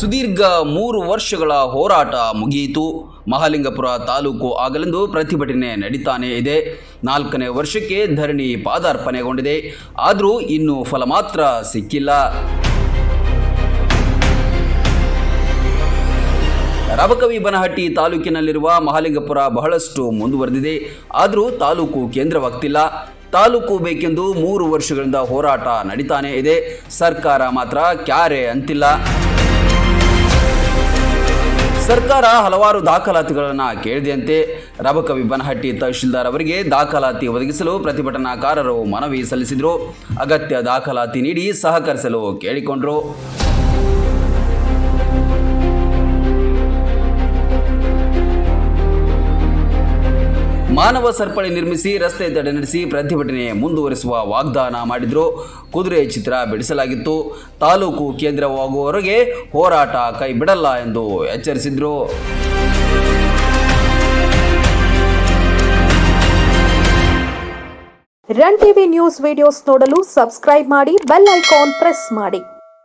ಸುದೀರ್ಘ ಮೂರು ವರ್ಷಗಳ ಹೋರಾಟ ಮುಗಿಯಿತು. ಮಹಾಲಿಂಗಪುರ ತಾಲೂಕು ಆಗಲೆಂದು ಪ್ರತಿಭಟನೆ ನಡೀತಾನೆ ಇದೆ. ನಾಲ್ಕನೇ ವರ್ಷಕ್ಕೆ ಧರಣಿ ಪಾದಾರ್ಪಣೆಗೊಂಡಿದೆ. ಆದರೂ ಇನ್ನೂ ಫಲ ಮಾತ್ರ ಸಿಕ್ಕಿಲ್ಲ. ರಬಕವಿ ಬನಹಟ್ಟಿ ತಾಲೂಕಿನಲ್ಲಿರುವ ಮಹಾಲಿಂಗಪುರ ಬಹಳಷ್ಟು ಮುಂದುವರೆದಿದೆ. ಆದರೂ ತಾಲೂಕು ಕೇಂದ್ರವಾಗ್ತಿಲ್ಲ. ತಾಲೂಕು ಬೇಕೆಂದು ಮೂರು ವರ್ಷಗಳಿಂದ ಹೋರಾಟ ನಡೀತಾನೆ ಇದೆ. ಸರ್ಕಾರ ಮಾತ್ರ ಕ್ಯಾರೆ ಅಂತಿಲ್ಲ. ಸರ್ಕಾರ ಹಲವಾರು ದಾಖಲಾತಿಗಳನ್ನು ಕೇಳಿದೆಯಂತೆ ರಬಕವಿ ಬನಹಟ್ಟಿ ತಹಶೀಲ್ದಾರ್ ಅವರಿಗೆ ದಾಖಲಾತಿ ಒದಗಿಸಲು ಪ್ರತಿಭಟನಾಕಾರರು ಮನವಿ ಸಲ್ಲಿಸಿದರು. ಅಗತ್ಯ ದಾಖಲಾತಿ ನೀಡಿ ಸಹಕರಿಸಲು ಕೇಳಿಕೊಂಡರು. ಮಾನವ ಸರಪಳಿ ನಿರ್ಮಿಸಿ ರಸ್ತೆ ತಡೆ ನಡೆಸಿ ಪ್ರತಿಭಟನೆ ಮುಂದುವರಿಸುವ ವಾಗ್ದಾನ ಮಾಡಿದ್ರು. ಕುದುರೆ ಚಿತ್ರ ಬಿಡಿಸಲಾಗಿತ್ತು. ತಾಲೂಕು ಕೇಂದ್ರವಾಗುವವರೆಗೆ ಹೋರಾಟ ಕೈ ಬಿಡಲ್ಲ ಎಂದು ಎಚ್ಚರಿಸಿದ್ರು. ರನ್ ಟಿವಿ ನ್ಯೂಸ್ ವಿಡಿಯೋಸ್ ನೋಡಲು ಸಬ್ಸ್ಕ್ರೈಬ್ ಮಾಡಿ, ಬೆಲ್ ಐಕಾನ್ ಪ್ರೆಸ್ ಮಾಡಿ.